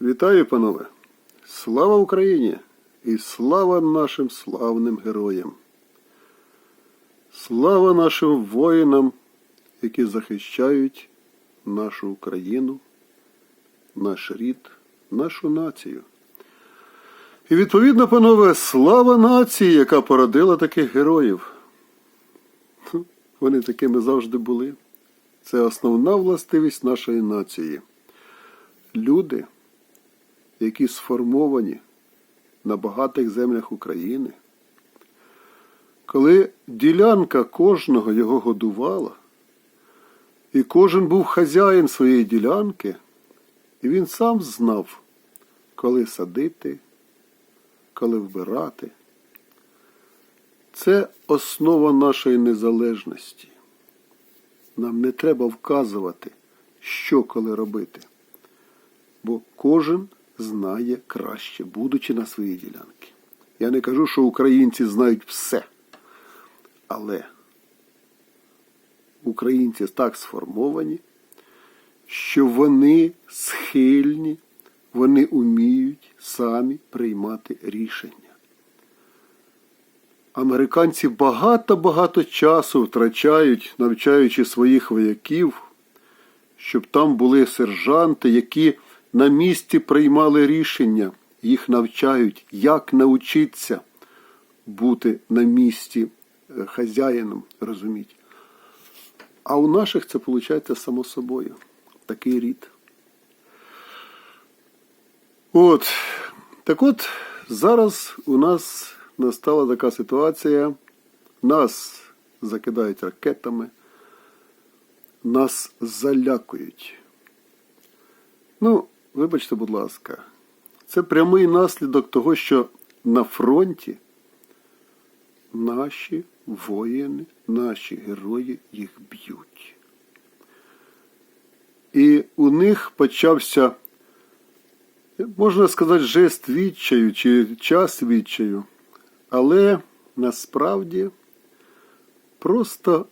Вітаю, панове! Слава Україні і слава нашим славним героям! Слава нашим воїнам, які захищають нашу Україну, наш рід, нашу націю. І відповідно, панове, слава нації, яка породила таких героїв. Вони такими завжди були. Це основна властивість нашої нації. Люди, які сформовані на багатих землях України, коли ділянка кожного його годувала, і кожен був хазяїн своєї ділянки, і він сам знав, коли садити, коли вбирати. Це основа нашої незалежності. Нам не треба вказувати, що коли робити. Бо кожен знає краще, будучи на своїй ділянці. Я не кажу, що українці знають все. Але українці так сформовані, що вони схильні, вони уміють самі приймати рішення. Американці багато-багато часу втрачають, навчаючи своїх вояків, щоб там були сержанти, які на місці приймали рішення, їх навчають, як навчитися бути на місці е, хазяїном, розуміть. А у наших це виходить само собою. Такий рід. От. Так от, зараз у нас настала така ситуація. Нас закидають ракетами, нас залякують. Ну, вибачте, будь ласка, це прямий наслідок того, що на фронті наші воїни, наші герої їх б'ють. І у них почався, можна сказати, жест відчаю чи час відчаю. Але насправді просто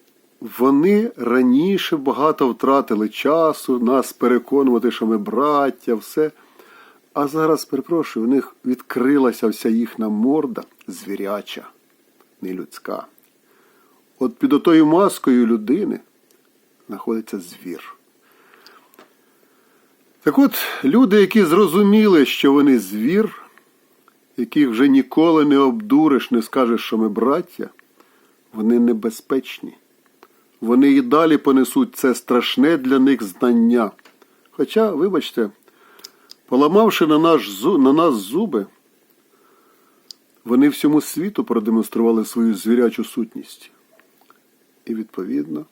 вони раніше багато втратили часу, нас переконувати, що ми браття, все. А зараз, перепрошую, у них відкрилася вся їхня морда звіряча, не людська. От під отою маскою людини знаходиться звір. Так от, люди, які зрозуміли, що вони звір, яких вже ніколи не обдуриш, не скажеш, що ми браття, вони небезпечні. Вони і далі понесуть це страшне для них знання. Хоча, вибачте, поламавши на, наш, на нас зуби, вони всьому світу продемонстрували свою звірячу сутність. І відповідно,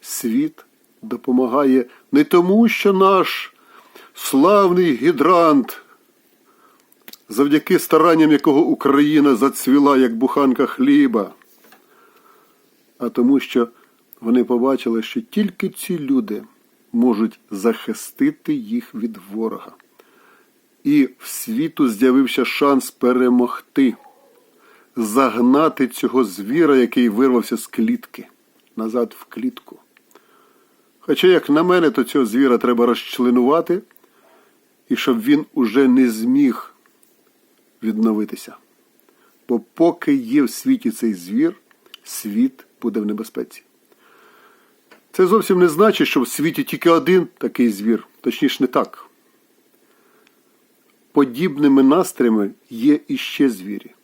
світ допомагає не тому, що наш славний гідрант завдяки старанням якого Україна зацвіла, як буханка хліба, а тому, що вони побачили, що тільки ці люди можуть захистити їх від ворога. І в світу з'явився шанс перемогти, загнати цього звіра, який вирвався з клітки, назад в клітку. Хоча, як на мене, то цього звіра треба розчленувати, і щоб він уже не зміг відновитися. Бо поки є в світі цей звір, світ буде в небезпеці. Це зовсім не значить, що в світі тільки один такий звір, точніше не так. Подібними настроями є іще звірі.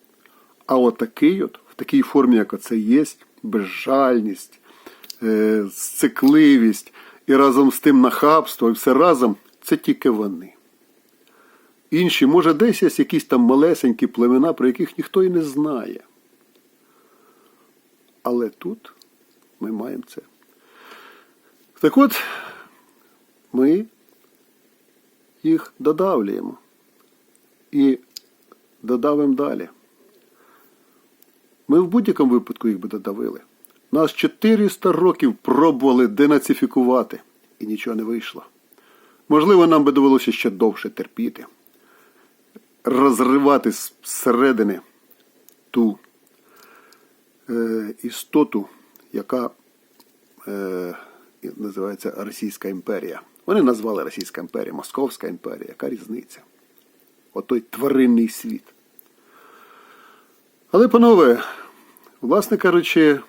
А отакий от, в такій формі, як оце є, безжальність, е, сцикливість і разом з тим нахабство, і все разом це тільки вони. Інші, може, десь є якісь там малесенькі племена, про яких ніхто і не знає. Але тут ми маємо це. Так от, ми їх додавлюємо і додавимо далі. Ми в будь-якому випадку їх би додавили. Нас 400 років пробували денацифікувати, і нічого не вийшло. Можливо, нам би довелося ще довше терпіти, розривати зсередини ту е, істоту, яка е, називається Російська імперія. Вони назвали Російська імперія, Московська імперія. Яка різниця? Отой тваринний світ. Але, панове, власне кажучи,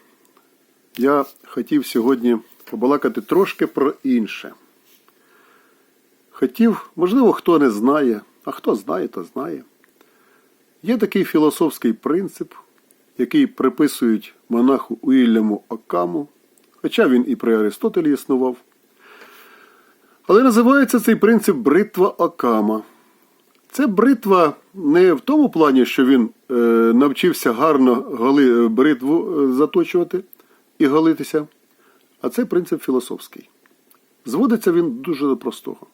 я хотів сьогодні побалакати трошки про інше. Хотів, можливо, хто не знає, а хто знає, то знає. Є такий філософський принцип, який приписують монаху Уільяму Окаму, хоча він і при Аристотелі існував. Але називається цей принцип бритва Окама. Це бритва не в тому плані, що він е, навчився гарно голи, бритву е, заточувати і голитися, а це принцип філософський. Зводиться він дуже до простого.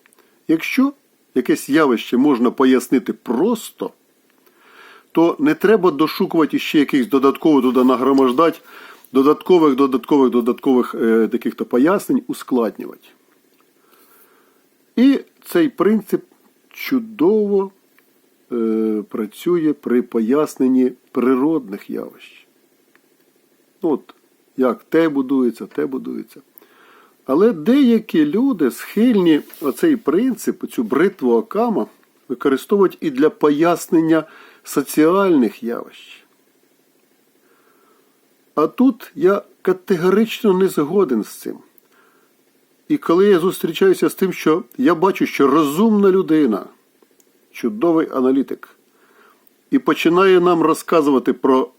Якщо якесь явище можна пояснити просто, то не треба дошукувати ще якихось додатково туди нагромождати, додаткових, додаткових, додаткових е, таких-то пояснень ускладнювати. І цей принцип чудово е, працює при поясненні природних явищ. Ну, От, як те будується, те будується. Але деякі люди схильні оцей принцип, цю бритву Окама, використовують і для пояснення соціальних явищ. А тут я категорично не згоден з цим. І коли я зустрічаюся з тим, що я бачу, що розумна людина, чудовий аналітик, і починає нам розказувати про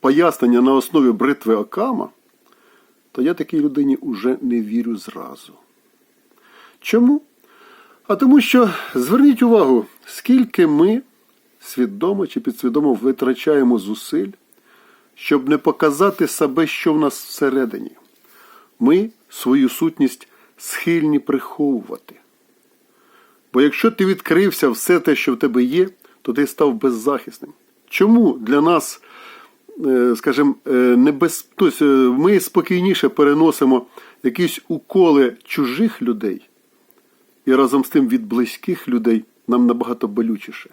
пояснення на основі бритви Окама, то я такій людині уже не вірю зразу. Чому? А тому що зверніть увагу, скільки ми свідомо чи підсвідомо витрачаємо зусиль, щоб не показати себе, що в нас всередині. Ми свою сутність схильні приховувати. Бо якщо ти відкрився все те, що в тебе є, то ти став беззахисним. Чому для нас, е, скажімо, е, небез... тобто, ми спокійніше переносимо якісь уколи чужих людей, і разом з тим від близьких людей нам набагато болючіше?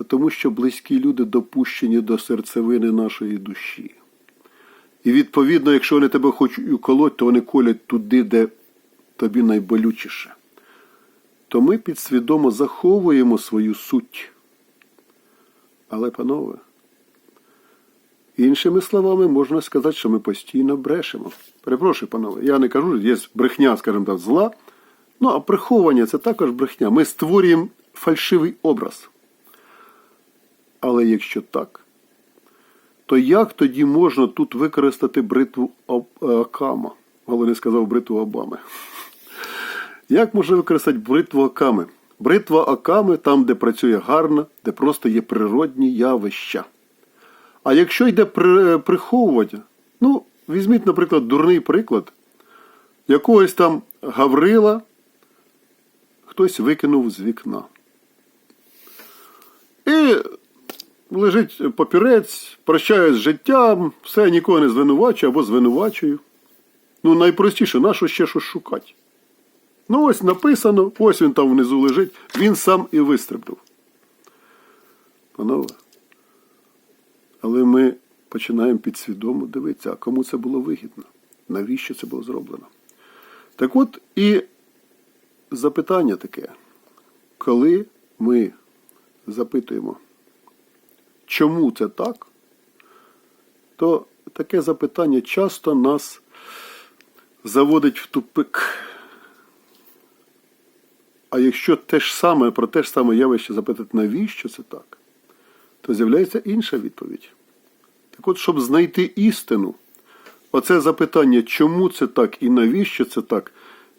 Та тому, що близькі люди допущені до серцевини нашої душі. І відповідно, якщо вони тебе хочуть уколоть, то вони колять туди, де тобі найболючіше. То ми підсвідомо заховуємо свою суть. Але, панове, іншими словами, можна сказати, що ми постійно брешемо. Перепрошую, панове, я не кажу, є брехня, скажімо так, зла. Ну, а приховування це також брехня. Ми створюємо фальшивий образ. Але якщо так, то як тоді можна тут використати бритву Акама? Головне сказав бритву Обами. Як можна використати бритву Аками? Бритва Аками там, де працює гарно, де просто є природні явища. А якщо йде приховування, ну, візьміть, наприклад, дурний приклад, якогось там Гаврила хтось викинув з вікна. І лежить папірець, прощаюсь з життям, все нікого не звинувачую або звинувачую. Ну, найпростіше, нащо ще щось шукати? Ну, ось написано, ось він там внизу лежить, він сам і вистрибнув. Панове. Але ми починаємо підсвідомо дивитися, а кому це було вигідно, навіщо це було зроблено. Так от і запитання таке, коли ми запитуємо, чому це так, то таке запитання часто нас заводить в тупик. А якщо те ж саме про те ж саме явище запитати, навіщо це так, то з'являється інша відповідь. Так от, щоб знайти істину, оце запитання, чому це так і навіщо це так,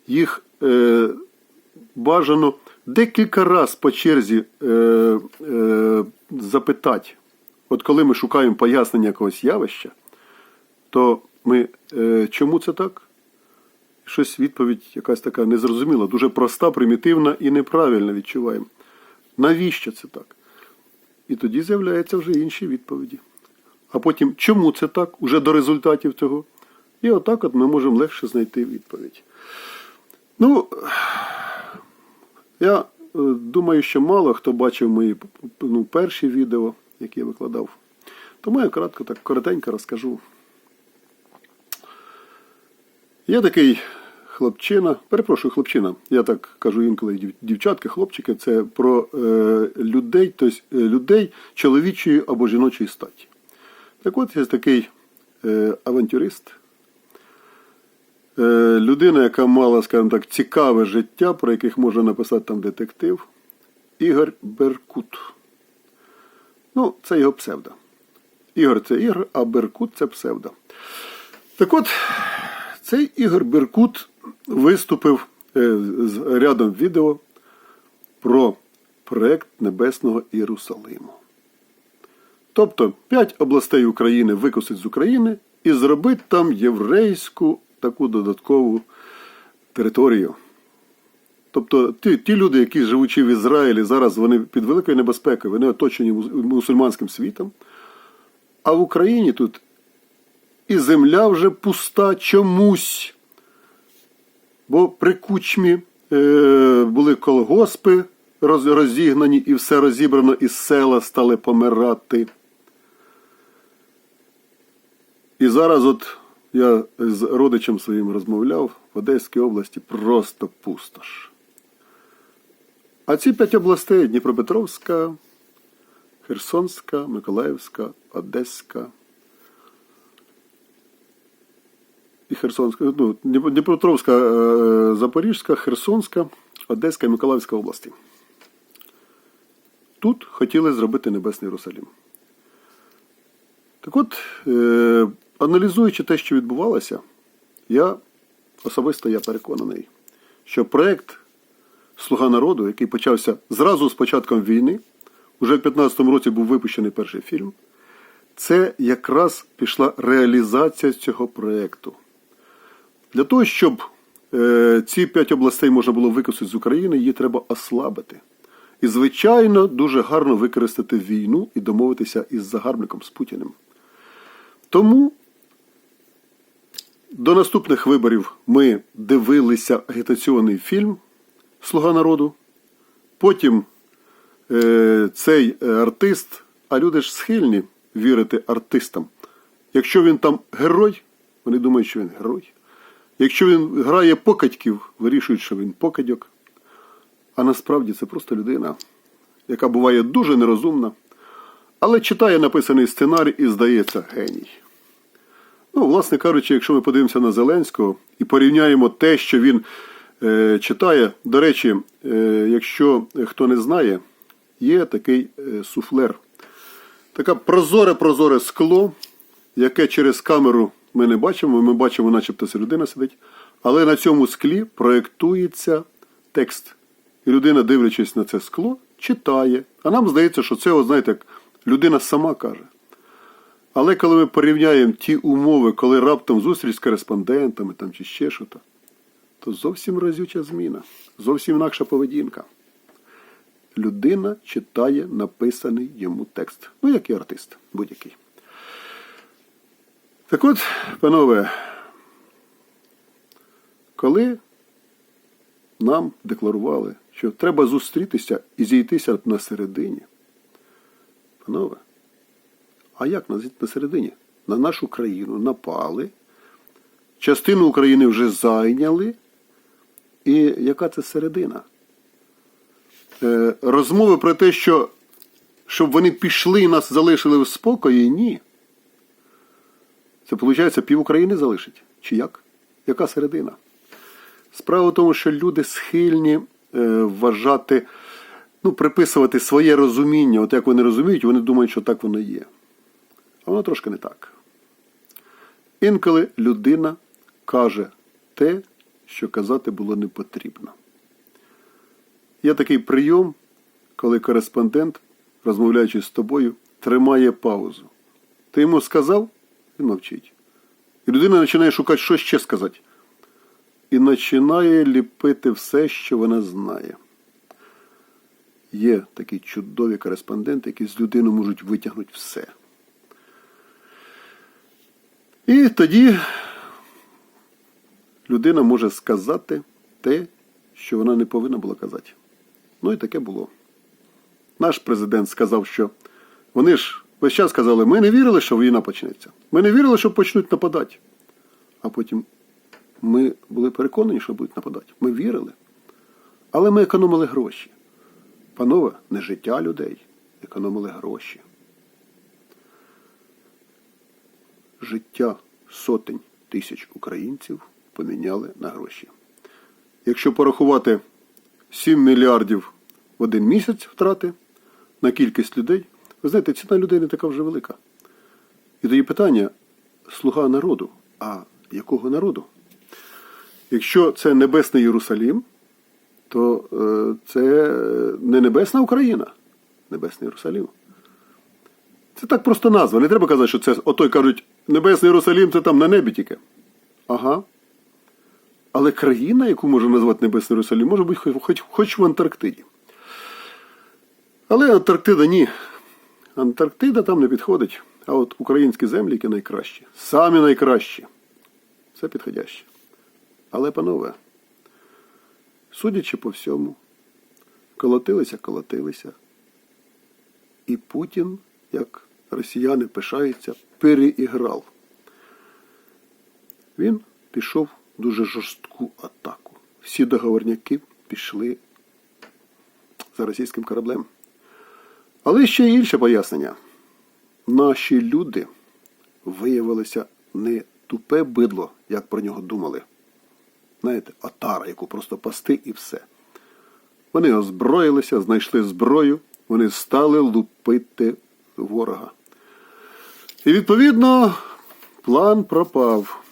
їх е, бажано декілька разів по черзі е, е, запитати. От коли ми шукаємо пояснення якогось явища, то ми е, чому це так? Щось відповідь якась така незрозуміла, дуже проста, примітивна і неправильна відчуваємо. Навіщо це так? І тоді з'являються вже інші відповіді. А потім, чому це так, уже до результатів цього. І отак от ми можемо легше знайти відповідь. Ну, я е, думаю, що мало хто бачив мої ну, перші відео, які я викладав. Тому я кратко так коротенько розкажу. Є такий хлопчина, перепрошую, хлопчина, я так кажу інколи дівчатки, хлопчики, це про е, людей, тобто людей чоловічої або жіночої статі. Так от є такий е, авантюрист, е, людина, яка мала, скажімо так, цікаве життя, про яких можна написати там детектив, Ігор Беркут. Ну, це його псевдо. Ігор це Ігор, а Беркут це псевдо. Так от, цей Ігор Беркут виступив е, з рядом відео про проект Небесного Єрусалиму. Тобто, п'ять областей України викосить з України і зробить там єврейську таку додаткову територію. Тобто ті, ті люди, які живучи в Ізраїлі, зараз вони під великою небезпекою, вони оточені мусульманським світом. А в Україні тут і земля вже пуста чомусь. Бо при кучмі е, були колгоспи роз, розігнані, і все розібрано, і села стали помирати. І зараз, от я з родичем своїм розмовляв, в Одеській області просто пустош. А ці п'ять областей Дніпропетровська, Херсонська, Миколаївська, Одеська. І Херсонська, ну, Дніпропетровська, е, Запорізька, Херсонська, Одеська і Миколаївська області. Тут хотіли зробити Небесний Єрусалим. Так от, е, аналізуючи те, що відбувалося, я особисто я переконаний, що проект Слуга народу, який почався зразу з початком війни, уже в 15-му році був випущений перший фільм. Це якраз пішла реалізація цього проєкту. Для того, щоб е, ці п'ять областей можна було викосити з України, її треба ослабити. І, звичайно, дуже гарно використати війну і домовитися із загарбником, з Путіним. Тому до наступних виборів ми дивилися агітаційний фільм Слуга народу. Потім е, цей е, артист, а люди ж схильні вірити артистам. Якщо він там герой, вони думають, що він герой. Якщо він грає покадьків, вирішують, що він покадьок. А насправді це просто людина, яка буває дуже нерозумна, але читає написаний сценарій і здається геній. Ну, власне кажучи, якщо ми подивимося на Зеленського і порівняємо те, що він читає. До речі, е, якщо хто не знає, є такий е, суфлер. Таке прозоре-прозоре скло, яке через камеру ми не бачимо. Ми бачимо, начебто людина сидить. Але на цьому склі проєктується текст. І людина, дивлячись на це скло, читає. А нам здається, що це, знаєте, як людина сама каже. Але коли ми порівняємо ті умови, коли раптом зустріч з кореспондентами там, чи ще що-то, то зовсім разюча зміна, зовсім інакша поведінка. Людина читає написаний йому текст. Ну, як і артист будь-який. Так от, панове, коли нам декларували, що треба зустрітися і зійтися на середині, панове, а як на середині? На нашу країну напали, частину України вже зайняли. І яка це середина? Е, розмови про те, що щоб вони пішли і нас залишили в спокої, ні. Це, виходить, пів України залишить? Чи як? Яка середина? Справа в тому, що люди схильні е, вважати, ну, приписувати своє розуміння, от як вони розуміють, вони думають, що так воно є. А воно трошки не так. Інколи людина каже те, що казати було не потрібно. Є такий прийом, коли кореспондент, розмовляючи з тобою, тримає паузу. Ти йому сказав, він мовчить. І людина починає шукати, що ще сказати. І починає ліпити все, що вона знає. Є такі чудові кореспонденти, які з людини можуть витягнути все. І тоді людина може сказати те, що вона не повинна була казати. Ну і таке було. Наш президент сказав, що вони ж весь час казали, ми не вірили, що війна почнеться. Ми не вірили, що почнуть нападати. А потім Ми були переконані, що будуть нападати. Ми вірили. Але ми економили гроші. Панове, не життя людей, економили гроші. Життя сотень тисяч українців поміняли на гроші. Якщо порахувати 7 мільярдів в один місяць втрати на кількість людей, ви знаєте, ціна людей не така вже велика. І тоді питання слуга народу. А якого народу? Якщо це Небесний Єрусалім, то е, це не Небесна Україна, Небесний Єрусалім. Це так просто назва. Не треба казати, що це отой кажуть, Небесний Єрусалім це там на небі тільки. Ага. Але країна, яку можна назвати Небесний Єрусалім, може бути хоч, хоч, в Антарктиді. Але Антарктида ні. Антарктида там не підходить. А от українські землі, які найкращі, самі найкращі. Це підходяще. Але, панове, судячи по всьому, колотилися, колотилися. І Путін, як росіяни пишаються, переіграв. Він пішов дуже жорстку атаку. Всі договорняки пішли за російським кораблем. Але ще інше пояснення. Наші люди виявилися не тупе бидло, як про нього думали. Знаєте, отара, яку просто пасти і все. Вони озброїлися, знайшли зброю, вони стали лупити ворога. І відповідно план пропав.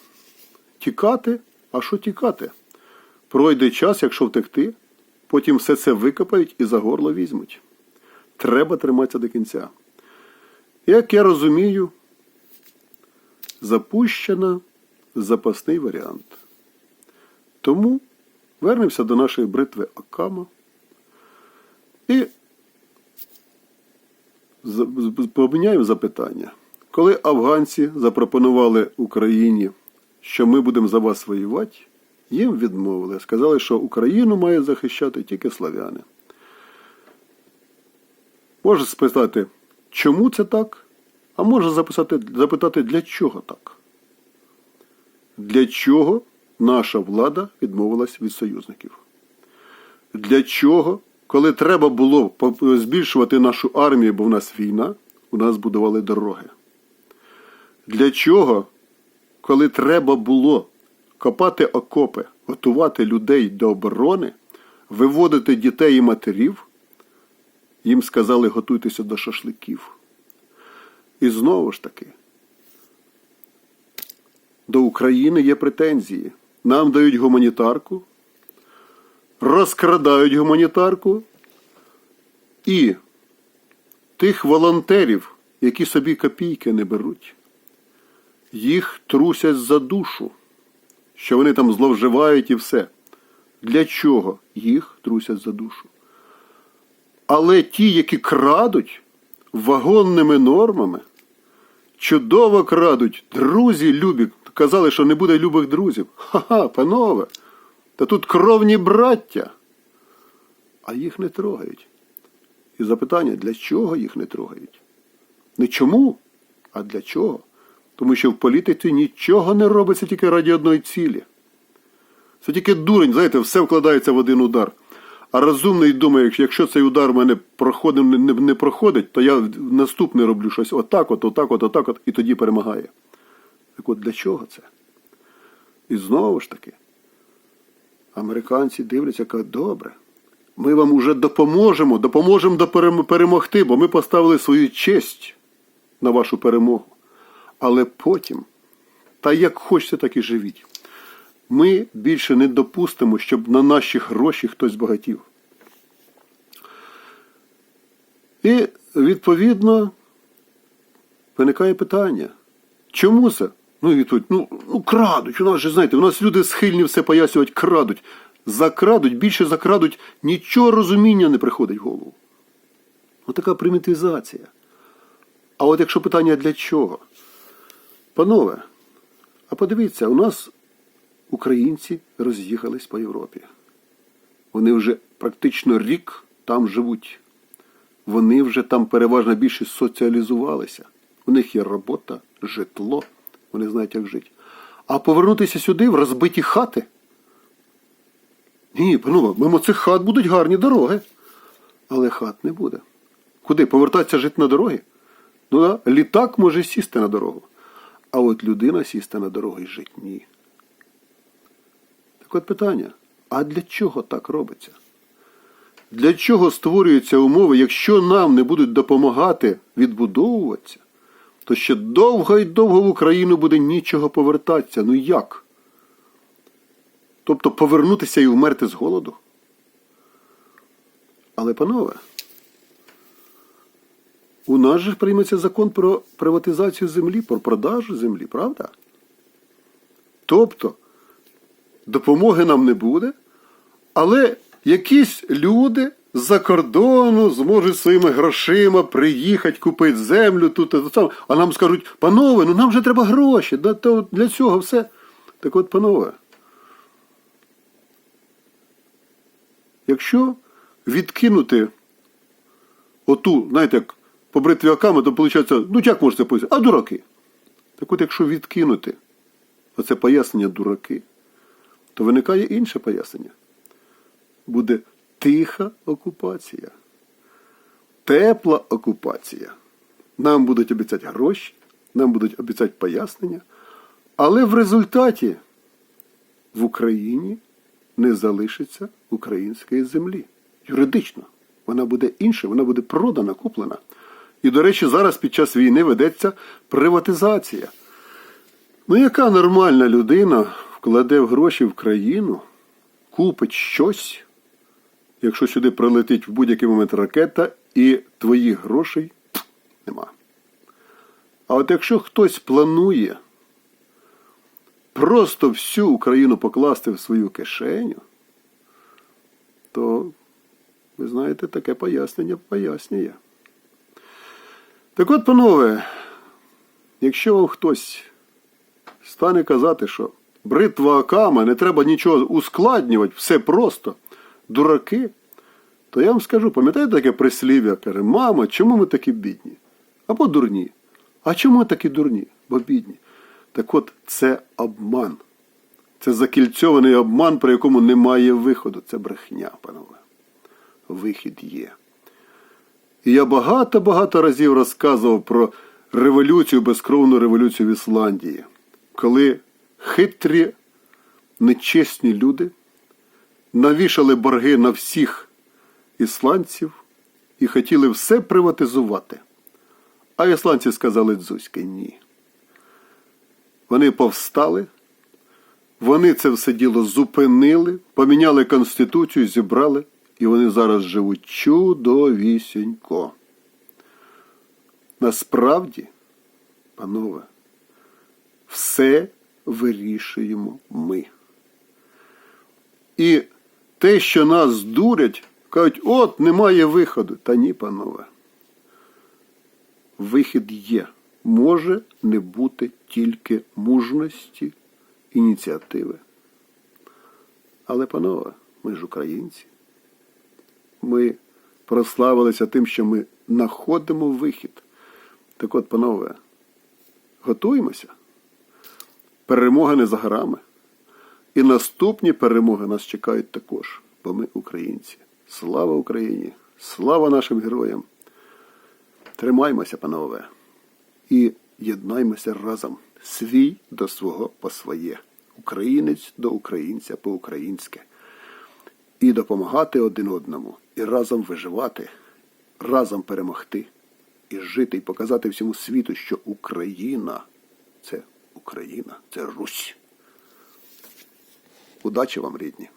Тікати, а що тікати? Пройде час, якщо втекти, потім все це викопають і за горло візьмуть. Треба триматися до кінця. Як я розумію, запущена запасний варіант. Тому вернемося до нашої бритви Акама і поміняємо запитання. Коли афганці запропонували Україні, що ми будемо за вас воювати, їм відмовили. Сказали, що Україну мають захищати тільки славяни. Може спитати, чому це так? А може запитати, для чого так? Для чого наша влада відмовилась від союзників? Для чого, коли треба було збільшувати нашу армію, бо в нас війна, у нас будували дороги? Для чого, коли треба було копати окопи, готувати людей до оборони, виводити дітей і матерів, їм сказали готуйтеся до шашликів. І знову ж таки, до України є претензії. Нам дають гуманітарку, розкрадають гуманітарку і тих волонтерів, які собі копійки не беруть, їх трусять за душу, що вони там зловживають і все. Для чого їх трусять за душу? Але ті, які крадуть вагонними нормами, чудово крадуть, друзі любі, казали, що не буде любих друзів. Ха-ха, панове, та тут кровні браття, а їх не трогають. І запитання, для чого їх не трогають? Не чому, а для чого? Тому що в політиці нічого не робиться тільки раді одної цілі. Це тільки дурень, знаєте, все вкладається в один удар. А розумний думає, якщо- цей удар в мене проходив, не, не, проходить, то я наступний роблю щось отак, от, отак, от, отак, от, і тоді перемагає. Так от для чого це? І знову ж таки, американці дивляться, кажуть, добре, ми вам уже допоможемо, допоможемо до перемогти, бо ми поставили свою честь на вашу перемогу. Але потім, та як хочете, так і живіть. Ми більше не допустимо, щоб на наші гроші хтось багатів. І відповідно виникає питання. Чому це? Ну, відповідь, ну, ну крадуть. У нас же, знаєте, у нас люди схильні все пояснювати, крадуть. Закрадуть, більше закрадуть, нічого розуміння не приходить в голову. Отака примітивізація. А от якщо питання для чого? Панове, а подивіться, у нас українці роз'їхались по Європі. Вони вже практично рік там живуть. Вони вже там переважно більшість соціалізувалися. У них є робота, житло, вони знають, як жити. А повернутися сюди в розбиті хати? Ні, панове, мимо цих хат будуть гарні дороги. Але хат не буде. Куди? Повертатися жити на дорогі? Ну да, літак може сісти на дорогу. А от людина сісти на дорогу і жити ні. Так от питання: а для чого так робиться? Для чого створюються умови, якщо нам не будуть допомагати відбудовуватися, то ще довго і довго в Україну буде нічого повертатися. Ну як? Тобто повернутися і вмерти з голоду? Але, панове, у нас же прийметься закон про приватизацію землі, про продажу землі, правда? Тобто, допомоги нам не буде, але якісь люди з-за кордону зможуть своїми грошима приїхати, купити землю тут, а нам скажуть, панове, ну нам же треба гроші, для цього все. Так от, панове, якщо відкинути оту, знаєте, як по бритві аками, то виходить, ну як можна це пояснити? А дураки. Так от, якщо відкинути оце пояснення дураки, то виникає інше пояснення. Буде тиха окупація, тепла окупація. Нам будуть обіцяти гроші, нам будуть обіцяти пояснення, але в результаті в Україні не залишиться української землі. Юридично. Вона буде інша, вона буде продана, куплена. І, до речі, зараз під час війни ведеться приватизація. Ну, яка нормальна людина вкладе в гроші в країну, купить щось, якщо сюди прилетить в будь-який момент ракета, і твоїх грошей нема. А от якщо хтось планує просто всю Україну покласти в свою кишеню, то, ви знаєте, таке пояснення пояснює. Так от, панове, якщо вам хтось стане казати, що бритва Акама, не треба нічого ускладнювати, все просто, дураки, то я вам скажу, пам'ятаєте таке прислів'я, каже, мама, чому ми такі бідні? Або дурні. А чому ми такі дурні? Бо бідні. Так от це обман. Це закільцьований обман, при якому немає виходу. Це брехня, панове. Вихід є. І я багато-багато разів розказував про революцію, безкровну революцію в Ісландії, коли хитрі, нечесні люди навішали борги на всіх ісландців і хотіли все приватизувати. А ісландці сказали Дзузьки ні. Вони повстали, вони це все діло зупинили, поміняли Конституцію, зібрали, і вони зараз живуть чудовісінько. Насправді, панове, все вирішуємо ми. І те, що нас дурять, кажуть, от немає виходу. Та ні, панове. Вихід є. Може не бути тільки мужності, ініціативи. Але, панове, ми ж українці. Ми прославилися тим, що ми знаходимо вихід. Так от, панове, готуємося. Перемога не за горами. І наступні перемоги нас чекають також, бо ми українці. Слава Україні! Слава нашим героям! Тримаймося, панове, і єднаймося разом. Свій до свого по своє, українець до українця по-українськи. І допомагати один одному, і разом виживати, разом перемогти, і жити, і показати всьому світу, що Україна це Україна, це Русь. Удачі вам, рідні!